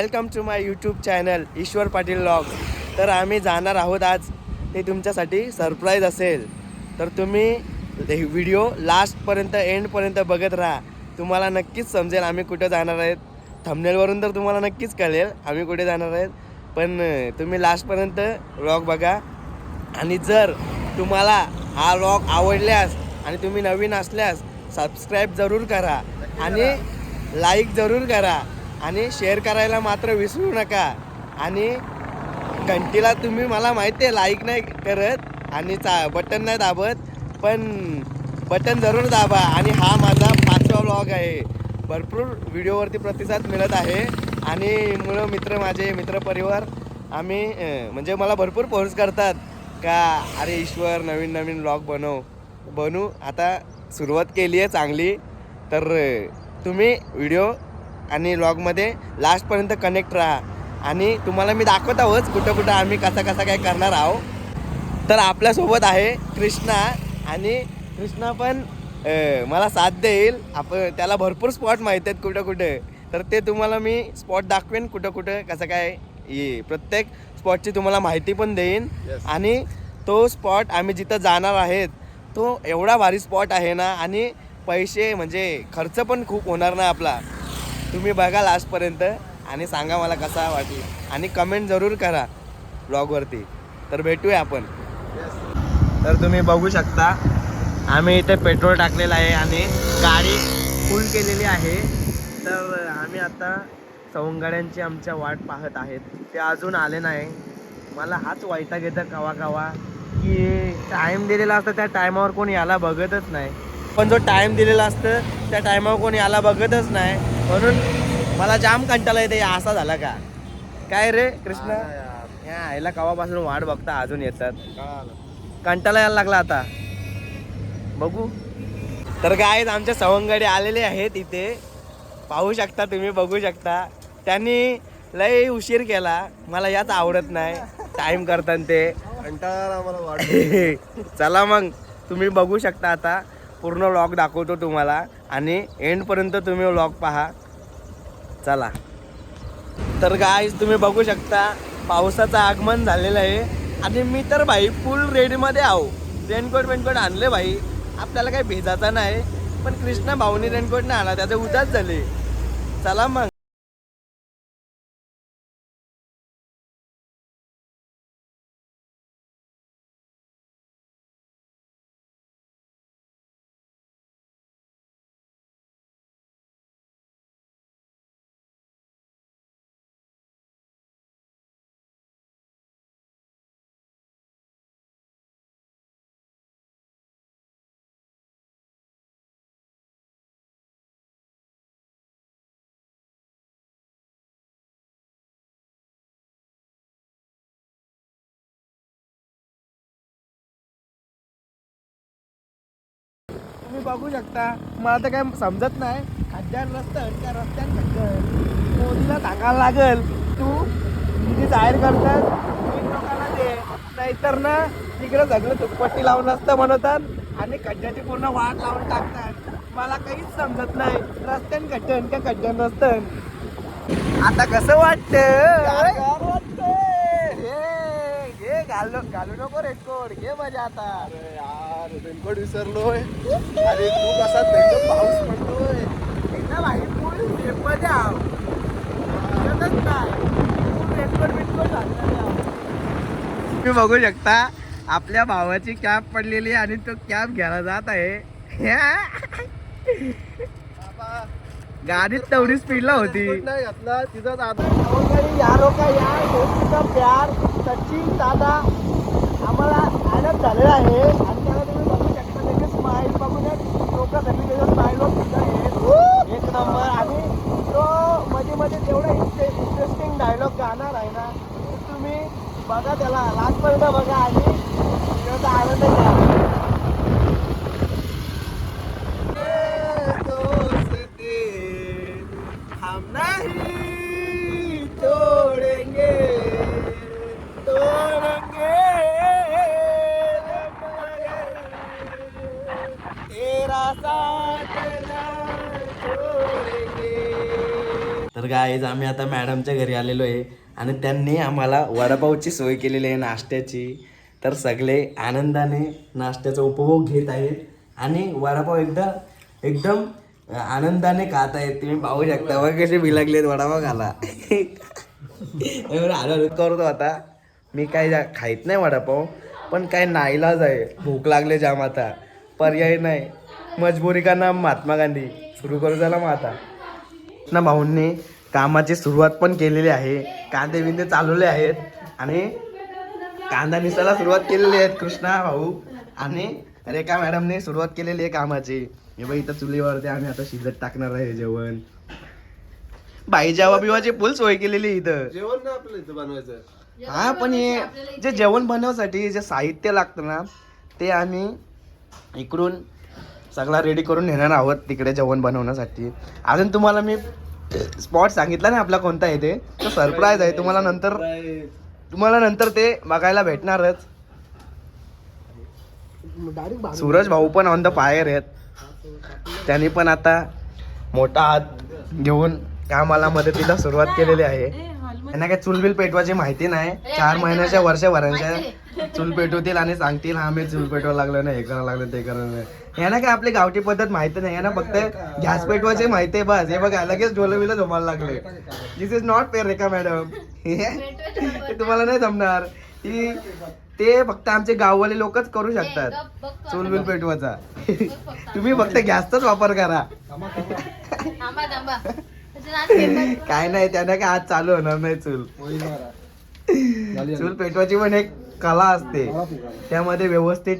Welcome to my YouTube channel Ishwar Patil vlog. तर आम्ही जाणार आहोत आज. ते तुमच्यासाठी सरप्राईज असेल. तर तुम्ही व्हिडिओ लास्टपर्यंत एंडपर्यंत बघत राहा. तुम्हाला नक्कीच समजेल आम्ही कुठं जाणार आहेत. थंबनेलवरून तर तुम्हाला नक्कीच कळेल आम्ही कुठे जाणार आहेत. पण तुम्ही लास्टपर्यंत व्लॉग बघा. आणि जर तुम्हाला हा व्लॉग आवडल्यास आणि तुम्ही नवीन असल्यास सबस्क्राईब जरूर करा. आणि लाईक जरूर करा. आणि शेअर करायला मात्र विसरू नका. आणि घंटीला तुम्ही मला माहिती आहे लाईक नाही करत आणि चा बटन नाही दाबत पण बटन जरूर दाबा. आणि हा माझा पाचवा ब्लॉग आहे. भरपूर व्हिडिओवरती प्रतिसाद मिळत आहे. आणि मुलं मित्र माझे मित्रपरिवार आम्ही म्हणजे मला भरपूर फोर्स करतात का अरे ईश्वर नवीन नवीन ब्लॉग बनव. बनू आता सुरुवात केली आहे चांगली. तर तुम्ही व्हिडिओ आणि व्लॉगमध्ये लास्टपर्यंत कनेक्ट राहा. आणि तुम्हाला मी दाखवत आहोत कुठं कुठं आम्ही कसा कसा काय करणार आहोत. तर आपल्यासोबत आहे कृष्णा आणि कृष्णा पण मला साथ देईल. आपण त्याला भरपूर स्पॉट माहीत आहेत कुठं कुठे. तर ते तुम्हाला मी स्पॉट दाखवेन कुठं कुठं कसं काय ये. प्रत्येक स्पॉटची तुम्हाला माहिती पण देईन. आणि तो स्पॉट आम्ही जिथं जाणार आहेत तो एवढा भारी स्पॉट आहे ना. आणि पैसे म्हणजे खर्च पण खूप होणार ना आपला. तुम्ही बघा लास्टपर्यंत आणि सांगा मला कसा वाटला. आणि कमेंट जरूर करा ब्लॉगवरती तर भेटूया आपण. तर तुम्ही बघू शकता आम्ही इथे पेट्रोल टाकलेलं आहे आणि गाडी फुल केलेली आहे. तर आम्ही आता सवंगड्यांची आमच्या वाट पाहत आहेत. ते अजून आले नाही. मला हाच वाईटा घेतं कवा कवा की टाईम दिलेला असतं त्या टायमावर कोणी याला बघतच नाही. पण जो टाईम दिलेला असतं त्या टायमावर कोणी याला बघतच नाही. म्हणून मला जाम कंटाळा येते असा झाला का? काय रे कृष्ण? या कवापासून वाट बघता अजून येतात. कंटाळा यायला लागला आता. बघू. तर काय आमच्या सवंगडे आलेले आहेत इथे. पाहू शकता तुम्ही बघू शकता. त्यांनी लय उशीर केला. मला याच आवडत नाही. टाइम करताना ते. चला मग तुम्ही बघू शकता आता. पूर्ण व्लॉग दाखवतो तुम्हाला. आणि एंडपर्यंत तुम्ही व्लॉग पहा. चला. तर काय तुम्ही बघू शकता पावसाचं आगमन झालेलं आहे. आणि मी तर भाई फुल रेडीमध्ये आहो. रेनकोट वेनकोट आणले भाई. आपल्याला काही भेजायचा नाही. पण कृष्णा भाऊनी रेनकोट नाही आणला त्याचे उदास झाले. चला मग. तुम्ही बघू शकता. मला तर काय समजत नाही. खड्ड्यात रस्त्यात त्या रस्त्यात खड्ड मोदीला सांगायला लागेल. तू किती जाहीर करतात. लोकांना दे. नाहीतर ना तिकडे सगळं तुपट्टी लावून असतं म्हणतात आणि खड्ड्याची पूर्ण वाट लावून टाकतात. मला काहीच समजत नाही. रस्त्यान खड्ड्यान का खड्ड्यान रस्त्यान आता कसं वाटतं? घे घालू घालू नको रेनकोट घे मजा आता. यार रेनकोट विसरलोय. अरे तू कसा थंड पाऊस पडतोय एकदा रेनकोट बिनकोट घातलेले आव. तुम्ही बघू शकता आपल्या भावाची कॅप पडलेली आहे आणि तो कॅप घ्यायला जात आहे. बाबा, गाडीत तेवढी स्पीडला होती. नाही घातला तिथंच आता यारो का यार दोस्तीचा प्यार सचिन दादा आम्हाला आनंद झालेला आहे आणि त्याला तुम्ही बघू शकता त्याचे स्माईल बघून लोक सगळी त्याच्या स्माईलवर सुद्धा आहेत एक नंबर आणि तो मध्ये मध्ये तेवढा इंटरेस्टिंग डायलॉग गाणार आहे ना तो तुम्ही बघा त्याला लास्टपर्यंत बघा आणि त्याचा आनंद घ्या. तर गाईज आम्ही आता मॅडमच्या घरी आलेलो आहे आणि त्यांनी आम्हाला वडापावची सोय केलेली आहे नाश्त्याची. तर सगळे आनंदाने नाश्त्याचा उपभोग घेत आहेत आणि वडापाव एकदा एकदम आनंदाने खात आहेत. तुम्ही पाहू शकता. बघ कसे भिलगलेत वडापाव खाला हळूहळू करतो आता. मी काय खायत नाही वडापाव पण काय नाईलाज आहे. भूक लागले जाम आता. पर्याय नाही. मजबुरी का नाम महात्मा गांधी. सुरू करू झाला मग आता. ना भाऊंनी कामाची सुरुवात पण केलेली आहे. कांदे बिंदे चालवले आहेत. आणि कांदा निसायला सुरुवात केलेली आहेत कृष्णा भाऊ. आणि रेखा मॅडमने सुरुवात केलेली आहे कामाची. हे बघ इथं चुलीवरती आम्ही आता शिजत टाकणार आहे जेवण. बाई जेव्हा बिवाची फुल सोय केलेली आहे इथं. जेवण ना आपलं इथं बनवायचं. हा पण हे जे जेवण बनवण्यासाठी जे साहित्य लागतं ना ते आम्ही इकडून सगळा रेडी करून नेणार आहोत तिकडे जेवण बनवण्यासाठी. अजून तुम्हाला मी स्पॉट सांगितला ना आपला कोणता आहे ते. तो सरप्राईज आहे. तुम्हाला नंतर तुम्हाला नंतर ते बघायला भेटणारच. सूरज भाऊ पण ऑन द फायर आहेत. त्यांनी पण आता मोठा हात घेऊन कामाला मदतीला सुरुवात केलेली आहे. त्यांना काय चुलबिल पेटवायची माहिती नाही. चार महिन्याच्या वर्षभरांच्या चूल पेटवतील आणि सांगतील हा मी चूल पेटवा लागलो ना हे करावं लागलं ते करावं लागलं यांना काय आपली गावठी पद्धत माहिती नाही. यांना फक्त गॅस पेटवायचे माहिती आहे बस. हे बघा लगेच डोलं बिलं जमायला लागले. This is not fair Rekha madam. ते तुम्हाला नाही जमणार. ती ते फक्त आमचे गाववाले लोकच करू शकतात. चूल बिल पेटवायचा. तुम्ही फक्त गॅसचाच वापर करा. काय नाही त्यांना काय आज चालू होणार नाही चूल. चूल पेटवायची पण एक कला असते. त्यामध्ये व्यवस्थित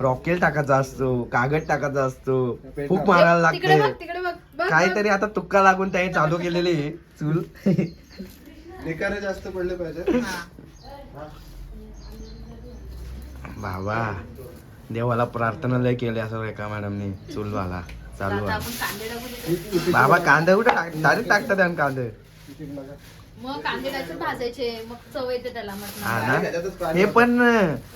रॉकेल टाकायचा असतो कागद टाकायचा असतो फूक मारायला तिकडे बघ लागते तिकडे बघ बघ काहीतरी आता तुक्का लागून त्याने चालू केलेली आहे चूल. निकारे जास्त पडले पाहिजे. बाबा. देवाला प्रार्थना लय केली असं एका मॅडमनी? चूलवाला चालू आहे. बाबा कांदे कुठे टाक डायरेक्ट टाकतात आणि कांदे. मग कांदे टाकून भाजायचे मग चव येते त्याला हा मटणाला. ना? त्याच्यातच पाणी हे पण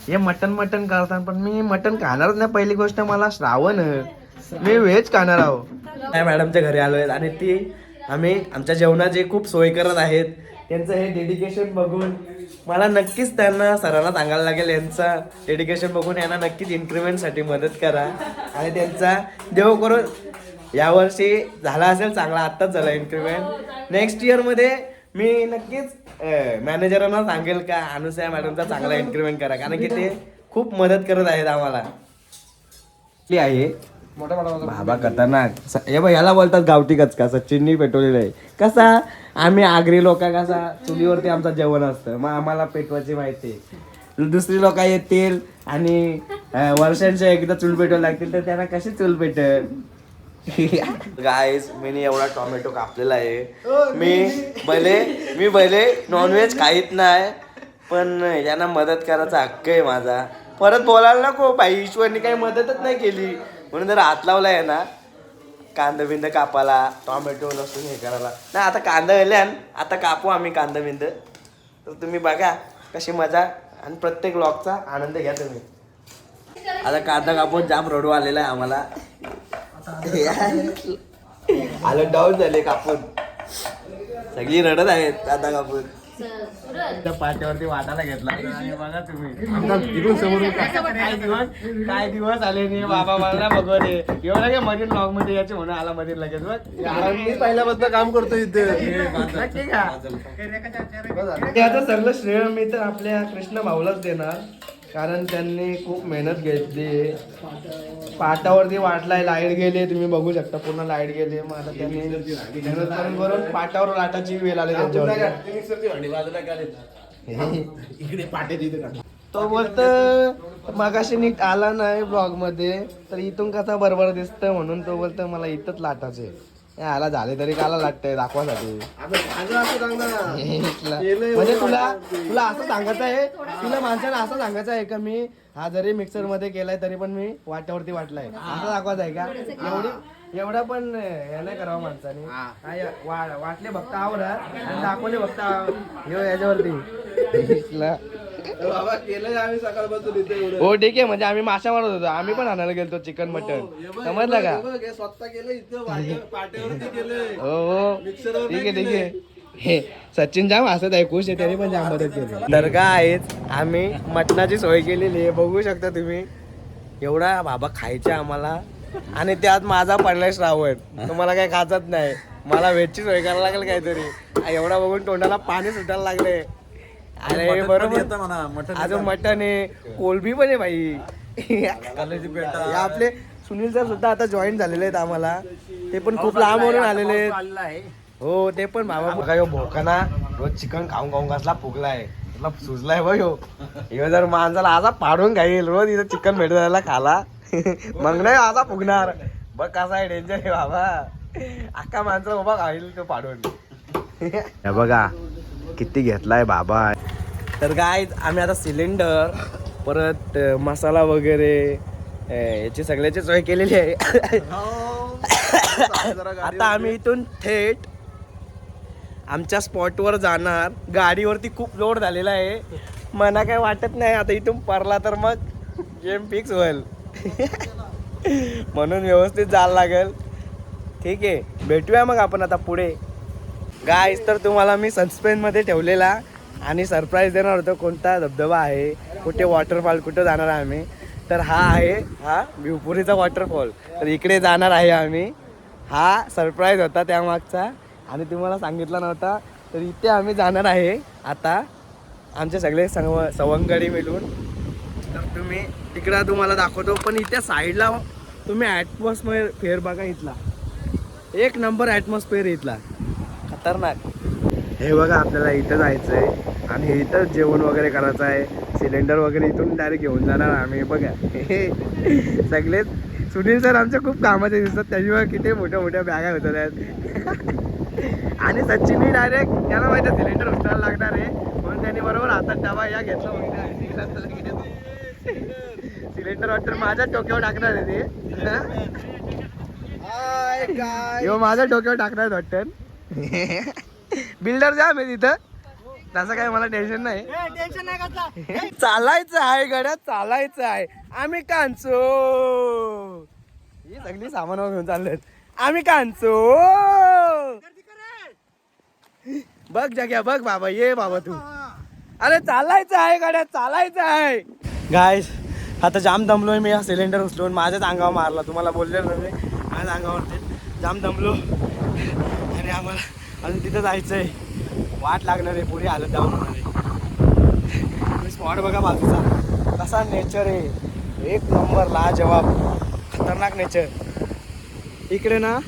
हे मटन मटन करतात पण मी मटन खाणारच नाही. पहिली गोष्ट मला श्रावण. आहे. मी व्हेज खाणार आहो. त्या मॅडमच्या घरी आलो आहेत आणि ती आम्ही आमच्या जेवणाची खूप सोय करत आहेत. त्यांचं हे डेडिकेशन बघून मला नक्कीच त्यांना सरांना सांगायला लागेल यांचा डेडिकेशन बघून यांना नक्कीच इन्क्रीमेंटसाठी मदत करा. आणि त्यांचा देव करून यावर्षी झाला असेल चांगला आत्ताच झाला इन्क्रीमेंट नेक्स्ट इयरमध्ये मी नक्कीच मॅनेजरांना सांगेल का अनुसया मॅडमचा चांगला इन्क्रीमेंट करा. कारण की ते खूप मदत करत आहेत आम्हाला. ती आहे. बाबा खतरनाक. हे बघ याला बोलतात गावठी कचका सचिननी पेटवलेलं आहे. कसा? आम्ही आगरी लोक कसा? चुलीवरती आमचं जेवण असतं. मग आम्हाला पेटवायची माहिती आहे. दुसरी लोक येतील आणि वर्षांच्या एकदा चूल पेटवायला लागतील तर त्यांना कशी चूल पेटेल गाईज मी एवढा टोमॅटो कापलेला आहे. मी भले मी भले नॉनव्हेज खाईत नाही पण यांना मदत करायचा हक्क आहे माझा. परत बोलायला नको बाई ईश्वरनी काही मदतच नाही केली. म्हणून जर हात लावला आहे ना कांदा बिंद कापाला टॉमॅटो लसूण हे करायला. नाही आता कांदा गेल्यान आता कापू आम्ही कांदा बिंद. तर तुम्ही बघा कशी मजा आणि प्रत्येक ब्लॉगचा आनंद घ्या तुम्ही. आता कांदा कापून जाम रडू आलेला आहे आम्हाला. आलं डाऊन झाले कापून. सगळी रडत आहेत कांदा कापून. त्या पाट्यावरती वाटायला घेतला. आणि बघा तुम्ही. काय? दिवस? काय दिवस आले नाही? बाबा मला बघत एवढा काय मरीन लॉगमध्ये याचे म्हणून आला मध्ये लगेच. बघ. मी पहिल्यापासून काम करतो इथे? त्याचं सगळं श्रेय मी तर आपल्या कृष्ण भाऊलाच देणार. कारण त्यांनी खूप मेहनत घेतली. पाटावरती वाटलाय लाइट गेले तुम्ही बघू शकता पूर्ण लाइट गेले. मग आता त्यांनी मेहनत करून करून पाटावर लाटाची वेळ आली त्यांच्यावर. तो बोलत मगाशी नीट आला नाही ब्लॉगमध्ये तर इथून कसा बरोबर दिसतं म्हणून तो बोलतो मला इथंच लाटायचे आला झाले तरी काला लाटतंय दाखवासाठी? म्हणजे. तुला तुला असं सांगायचं आहे तुला माणसाला असं सांगायचं आहे का मी हा जरी मिक्सरमध्ये केलाय तरी पण मी वाट्यावरती वाटलाय. असं दाखवायचं आहे का? एवढी एवढा पण हे नाही करावं माणसाने. हा, वाटले बघता आवडा आणि दाखवले ह्यो याच्यावरती. बाबा केलंय आम्ही सकाळपासून इथे एवढं. हो ठीक आहे म्हणजे आम्ही माशा मारत होतो. आम्ही पण आणायला गेलतो चिकन मटन हे बघ, समजलं हे का? बघ, हे स्वतः केलं इथं वाटे- पाट्यावरती केलंय. हो हो. मिक्सरवर ठीक आहे ठीक आहे. हे सचिन जाम हसत आहे खुश आहे त्याने पण जाम मदत केली. दर्गा आहेच आम्ही मटणाची सोय केलेली आहे. बघू शकता तुम्ही. एवढा बाबा खायचा आम्हाला. आणि त्यात माझा पडलाय श्रावण. तुम्हाला काही खाचत नाही. मला व्हेजची सोय करायला लागेल काहीतरी. एवढा बघून तोंडाला पाणी सुटायला लागले अरे बरोबर. अजून मटन आहे कोलबी पण आहे भाई हे आपले सुनील सर सुद्धा आता जॉईन झालेले आहेत आम्हाला. ते पण खूप लांब म्हणून आलेले आहेत. हो ते पण बाबा बघा यो भोकाना रोज चिकन खाऊन खाऊन कसला फुगलाय. तुला सुजलाय बघ ह्यो जर माणसाला असा पाडून खाईल रोज इथं चिकन भेटत खाला मग नाही असा फुगणार. बघ कसा आहे डेंजर आहे बाबा. अख्खा माणसाला उभा खाईल तो पाडून. हे बघा किती घेतलाय बाबा? तर काय आम्ही आता सिलेंडर परत मसाला वगैरे याची सगळ्याची सोय केलेली आहे. आता आम्ही इथून थेट आमच्या स्पॉटवर जाणार. गाडीवरती खूप लोड झालेला आहे. मला काय वाटत नाही आता इथून परला तर मग गेम फिक्स होईल. म्हणून व्यवस्थित जायला लागेल. ठीक आहे भेटूया मग आपण आता पुढे. गाईज तर तुम्हाला मी सस्पेन्समध्ये ठेवलेला आणि सरप्राईज देणार होतो कोणता धबधबा आहे कुठे वॉटरफॉल कुठं जाणार आहे आम्ही. तर हा आहे हा भिवपुरीचा वॉटरफॉल तर इकडे जाणार आहे आम्ही. हा सरप्राईज होता त्यामागचा. आणि तुम्हाला सांगितला नव्हता तर इथे आम्ही जाणार आहे. आता आमचे सगळे सव सवंगडी मिळून. तर तुम्ही तिकडं तुम्हाला दाखवतो पण इथे साईडला तुम्ही ॲटमॉस्फेअर फेअर बघा इथला. एक नंबर ॲटमॉस्फेअर इथला. खतरनाक. हे बघा आपल्याला इथं जायचं आहे आणि इथं जेवण वगैरे करायचं आहे. सिलेंडर वगैरे इथून डायरेक्ट घेऊन जाणार आम्ही बघा. सगळे सुनील सर आमच्या खूप कामाचे दिसतात. त्याशिवाय किती मोठ्या मोठ्या बॅगा होतात आहेत. आणि सचिननी डायरेक्ट त्याला माहिती सिलेंडर उचलायला लागणार आहे. म्हणून त्यांनी बरोबर हातात डबा या घेतला सिलेंडर वाटतं माझ्या डोक्यावर टाकणार आहे ते. हाय काय यो माझ्या डोक्यावर टाकणार वाटतं. बिल्डर जा मी तिथं. तसं काय मला टेन्शन नाही. चालायचं आहे गड्या चालायचं आहे. आम्ही कांचो. ही सगळी सामान घेऊन चाललेत. आम्ही कांचो. बघ जग्या बघ बाबा ये बाबा तू. अरे चालायचं आहे गड्या चालायचं आहे. गाय आता जाम दमलोय मी हा सिलेंडर उचलून. माझ्याच अंगावर मारला. तुम्हाला बोललेलं ना मी माझ्या अंगावरती जाम दमलो. आणि आम्हाला. अजून तिथं जायचं आहे वाट लागणार आहे पुढे आलं त्या आहे स्पॉट बघा बाजूचा. कसा नेचर आहे. एक नंबर लाजवाब. खतरनाक नेचर इकडे ना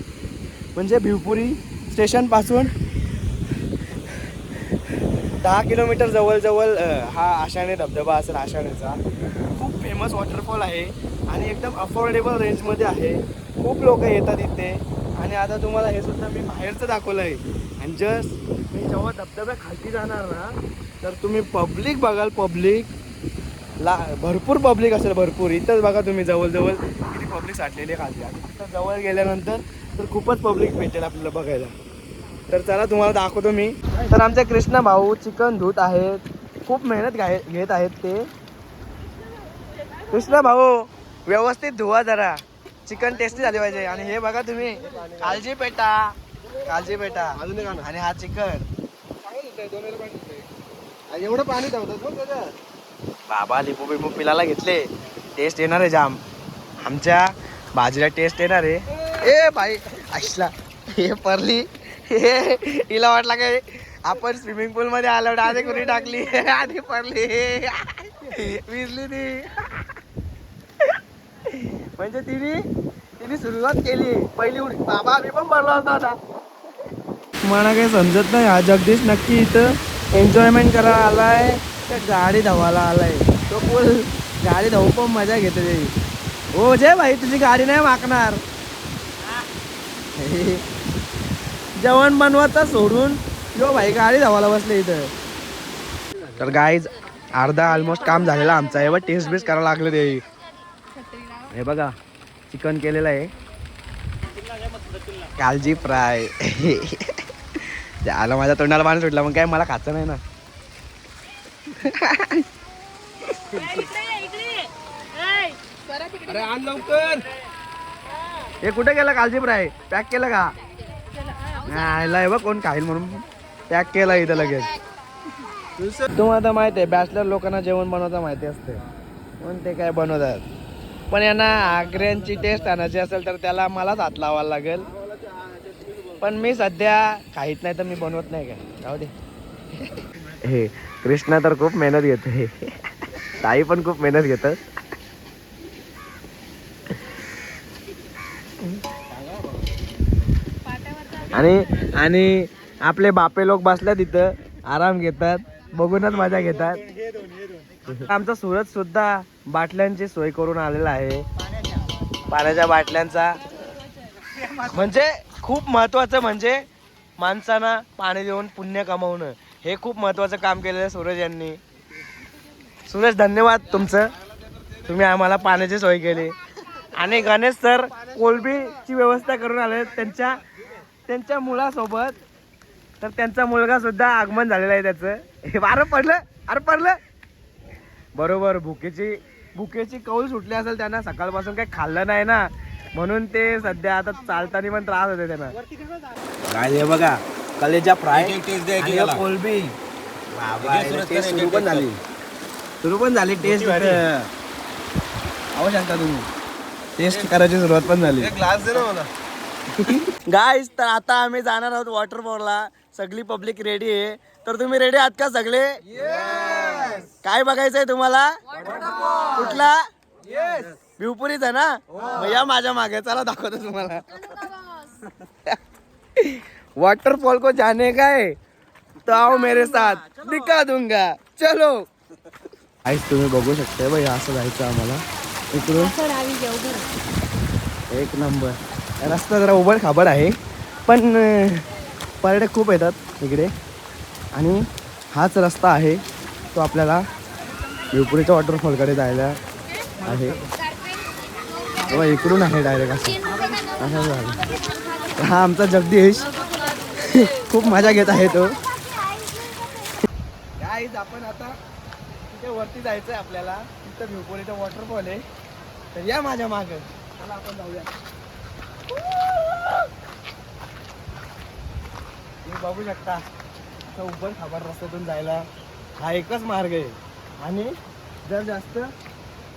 म्हणजे भिवपुरी स्टेशनपासून दहा किलोमीटर जवळजवळ हा आशाणे धबधबा असेल आशाणेचा खूप फेमस वॉटरफॉल आहे. आणि एकदम अफोर्डेबल रेंजमध्ये आहे. खूप लोक येतात इथे. आणि आता तुम्हाला हे सुद्धा मी बाहेरचं दाखवलं आहे. आणि जस्ट मी जेव्हा धबधब्या खालती जाणार ना तर तुम्ही पब्लिक बघाल पब्लिक ला भरपूर पब्लिक असेल भरपूर. इथंच बघा तुम्ही जवळजवळ किती पब्लिक साठलेली आहे खालती. आणि जवळ गेल्यानंतर तर खूपच पब्लिक भेटेल आपल्याला बघायला. तर चला तुम्हाला दाखवतो मी. तर आमचे कृष्ण भाऊ चिकन धूत आहेत. खूप मेहनत घाय घेत आहेत ते. कृष्ण भाऊ व्यवस्थित धुवा जरा. चिकन टेस्टी झाले पाहिजे. आणि हे बघा तुम्ही काळजी पेटा काळजी पेटा आणा. आणि हा चिकन. एवढं पाणी बाबा लिंबू बिंबू पिलाला घेतले. टेस्ट येणार आहे जाम. आमच्या भाजीला टेस्ट येणार आहे. ए बाई आईला. हे परली. हे हिला वाटला काय? आपण स्विमिंग पूल मध्ये आलो आधी कुणी टाकली. आधी पडली विजली ती. म्हणजे तिने मी सुरुवात केली. पहिली उडी. बाबा मी पण पडलो होता आता. मला काही समजत नाही हा जगदीश नक्की इथं एन्जॉयमेंट करायला आलाय. तर गाडी धावायला आलाय. तो फुल गाडी धावू पण मजा घेते ते हो जे भाई तुझी गाडी नाही मागणार. जेवण बनवायचं सोडून जो भाई गाडी धावायला बसले इथं. तर गाईज अर्धा ऑलमोस्ट काम झालेलं आमचं आहे. बघ टेस्ट बेस्ट करायला लागलं ते. हे बघा. चिकन केलेलं आहे. कालजी फ्राय. आला माझ्या तोंडाला पाणी सुटलं मग काय मला खायचं नाही ना. अरे आण लवकर. हे कुठे गेलं कालजी फ्राय? पॅक केलं का? नाही बघ कोण खाईल म्हणून. पॅक केला इथं लगेच. तुम्हाला तर माहिती आहे बॅचलर लोकांना जेवण बनवता माहिती असते. म्हणून ते काय बनवतात? पण यांना आग्र्यांची टेस्ट आणायची असेल तर त्याला मलाच हात लावायला लागेल. पण मी सध्या खाहीत नाही तर मी बनवत नाही काय जाऊ दे. हे कृष्णा तर खूप मेहनत घेते. ताई पण खूप मेहनत घेतात. आणि आणि आपले बापे लोक बसल्या तिथं आराम घेतात बघूनच मजा घेतात. आमचा सुरत सुद्धा बाटल्यांची सोय करून आलेला आहे. पाण्याच्या बाटल्यांचा. म्हणजे खूप महत्वाचं म्हणजे माणसांना पाणी देऊन पुण्य कमावणं. हे खूप महत्वाचं काम केलेलं आहे सूरज यांनी. सूरज धन्यवाद तुमचं. तुम्ही आम्हाला पाण्याची सोय केली. आणि गणेश सर कोलबीची व्यवस्था करून आले त्यांच्या त्यांच्या मुलासोबत. तर त्यांचा मुलगा सुद्धा आगमन झालेला आहे त्याचं. हे अरे पडलं अरे पडलं. बरोबर भुकेची भुकेची कौल सुटली असेल त्यांना सकाळपासून काही खाल्लं नाही ना. म्हणून ते सध्या आता चालताना पण त्रास होते त्यांना. काय हे बघा कलेजा फ्राय कोलबी. टेस्ट सुरू पण झाली. सुरू पण झाली टेस्ट अहो शकता तुम्ही. टेस्ट करायची सुरुवात पण झाली. ग्लास दे ना मला. गाईज तर आता आम्ही जाणार आहोत वॉटरफॉलला सगळी पब्लिक रेडी आहे. तर तुम्ही रेडी आहात का सगळे? काय बघायचंय तुम्हाला? कुठला? भिवपुरीच आहे ना? मग या माझ्या मागे. चला दाखवतो तुम्हाला. वॉटरफॉल को जाने का है? तो आओ मेरे साथ. दिखा दूंगा. चलो. आईच तुम्ही बघू शकता भाई असं जायचं आम्हाला. इकडून. एक नंबर रस्ता जरा उबड खाबड आहे. पण पर्यटक खूप येतात इकडे. आणि हाच रस्ता आहे. तो आपल्याला विपुरीच्या वॉटरफॉलकडे जायला आहे. तेव्हा इकडून आहे डायरेक्ट असं. असं झालं. हा आमचा जगदीश. खूप मजा घेत आहे तो. गाईज आपण आता तिथे वरती जायचं आहे आपल्याला. तिथं भिवपुरीचा वॉटरफॉल आहे. तर या माझ्या मागं. चला आपण जाऊया. तुम्ही बघू शकता. असं उभं खाबर रस्त्यातून जायला हा एकच मार्ग आहे. आणि जर जास्त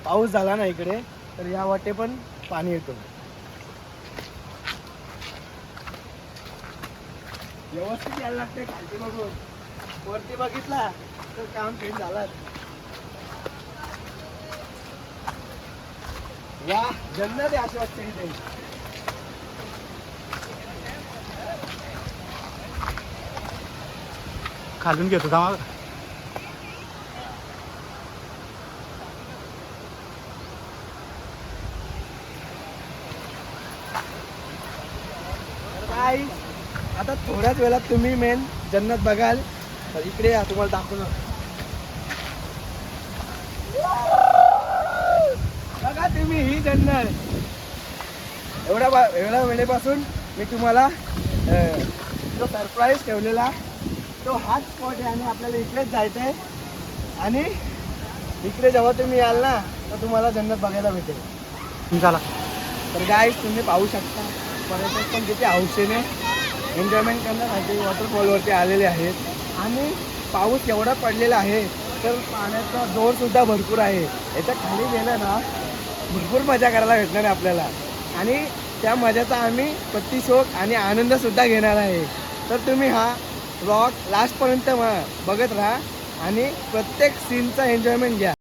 पाऊस झाला ना इकडे तर या वाटे पण पाणी येतो. व्यवस्थित यायला लागते खालती बघून. वरती बघितला तर काम फिट झालं. या जन्नत आहे असे वाटते इथे. खालून घेतो का काही आता थोड्याच वेळात तुम्ही मेन जन्नत बघाल. तर इकडे या तुम्हाला दाखवणार बघा तुम्ही ही जन्नत. एवढ्या बा- एवढ्या वेळेपासून मी तुम्हाला जो सरप्राईज ठेवलेला तो हाच स्पॉट आहे आणि आपल्याला इकडेच जायचं आहे आणि इकडे जेव्हा तुम्ही याल ना तर तुम्हाला जन्नत बघायला भेटेल. चला. तर गाय तुम्ही पाहू शकता. पर्यटक पण किती हौसेने एन्जॉयमेंट करण्यासाठी वॉटरफॉलवरती आलेले आहेत. आणि पाऊस एवढा पडलेला आहे तर पाण्याचा जोरसुद्धा भरपूर आहे. याच्या खाली गेलं ना भरपूर मजा करायला भेटणार आहे आपल्याला. आणि त्या मजाचा आम्ही प्रतिशोक आणि आनंदसुद्धा घेणार आहे. तर तुम्ही हा ब्लॉग लास्टपर्यंत बघत राहा आणि प्रत्येक सीनचा एन्जॉयमेंट घ्या.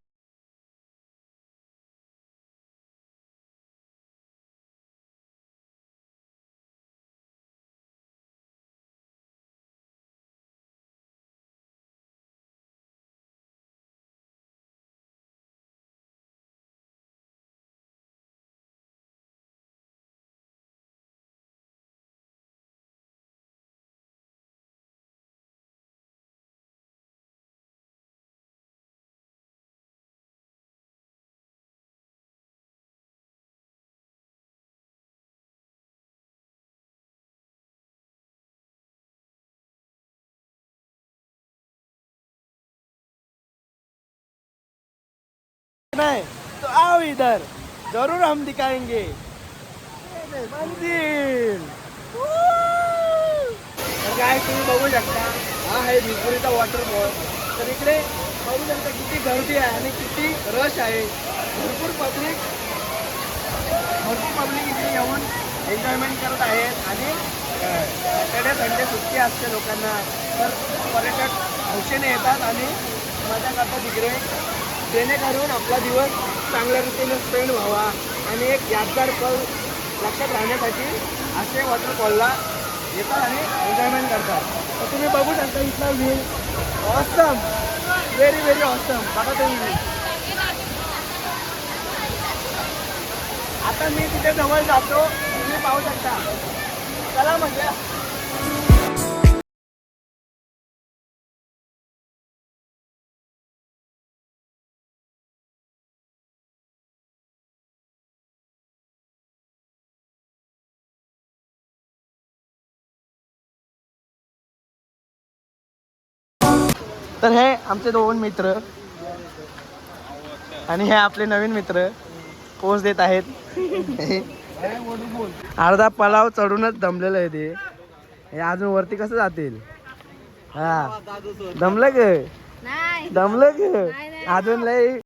नहीं तो आओ इधर। जरूर हम दिखाएंगे। मंदिर। तर काय तुम्ही बघू शकता हा आहे भिपुरीचा वॉटरफॉल तर इकडे बघू शकता किती गर्दी आहे आणि किती रश आहे. भरपूर पब्लिक भरपूर पब्लिक इकडे येऊन एन्जॉयमेंट करत आहेत. आणि सॅटर्डे संडे सुट्टी असते लोकांना. तर पर्यटक हौशेने येतात आणि मजा करतात इकडे. जेणेकरून आपला दिवस चांगल्या रीतीने स्पेंड व्हावा आणि एक यादगार पल लक्षात राहण्यासाठी असे वॉटरफॉलला येतात आणि एन्जॉयमेंट करतात. तर तुम्ही बघू शकता इथला view awesome very very awesome बघा तुम्ही. आता मी तिथे जवळ जातो. तुम्ही पाहू शकता. चला म्हणजे तर हे आमचे दोन मित्र. आणि हे आपले नवीन मित्र. पोच देत आहेत. अर्धा पलाव चढूनच दमलेलं आहे ते. हे अजून वरती कसं जातील? हा. दमलं ग. दमलं ग. अजून लय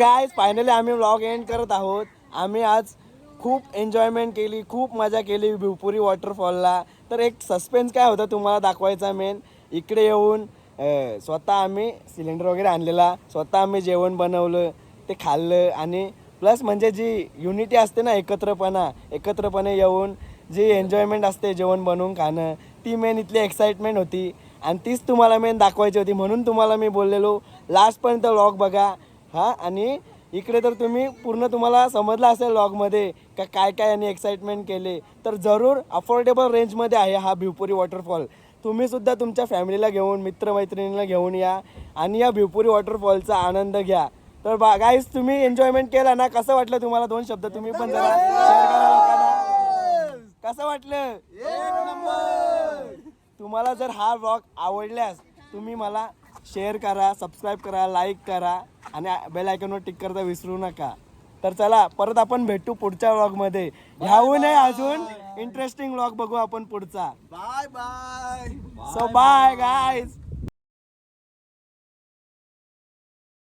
गायज काय फायनली आम्ही व्लॉग एंड करत आहोत. आम्ही आज खूप एन्जॉयमेंट केली खूप मजा केली भिवपुरी वॉटरफॉलला तर एक सस्पेन्स काय होता तुम्हाला दाखवायचा मेन इकडे येऊन स्वतः आम्ही सिलेंडर वगैरे आणलेला. स्वतः आम्ही जेवण बनवलं ते खाल्लं आणि प्लस म्हणजे जी युनिटी असते ना एकत्रपणा एकत्रपणे येऊन जी एन्जॉयमेंट असते जेवण बनवून खाणं ती मेन इथली एक्साइटमेंट होती. आणि तीच तुम्हाला मेन दाखवायची होती. म्हणून तुम्हाला मी बोललेलो लास्टपर्यंत व्लॉग बघा. हां आणि इकडे तर तुम्ही पूर्ण तुम्हाला समजलं असेल लॉगमध्ये का काय काय यांनी एक्साइटमेंट केले. तर जरूर अफोर्डेबल रेंजमध्ये आहे हा भिवपुरी वॉटरफॉल तुम्ही सुद्धा तुमच्या फॅमिलीला घेऊन मित्रमैत्रिणीला घेऊन या आणि या भिवपुरी वॉटरफॉलचा आनंद घ्या. तर बा गाईज तुम्ही एन्जॉयमेंट केला ना कसं वाटलं तुम्हाला? दोन शब्द तुम्ही पण जरा शेअर करा लोकांना. कसं वाटलं? तुम्हाला जर हा व्लॉग आवडल्यास तुम्ही मला शेअर करा सबस्क्राईब करा लाईक करा आणि बेल आयकॉनवर टिक करता विसरू नका. तर चला परत आपण भेटू पुढच्या व्लॉगमध्ये ह्याहून अजून इंटरेस्टिंग व्लॉग बघू आपण पुढचा. Bye bye so bye guys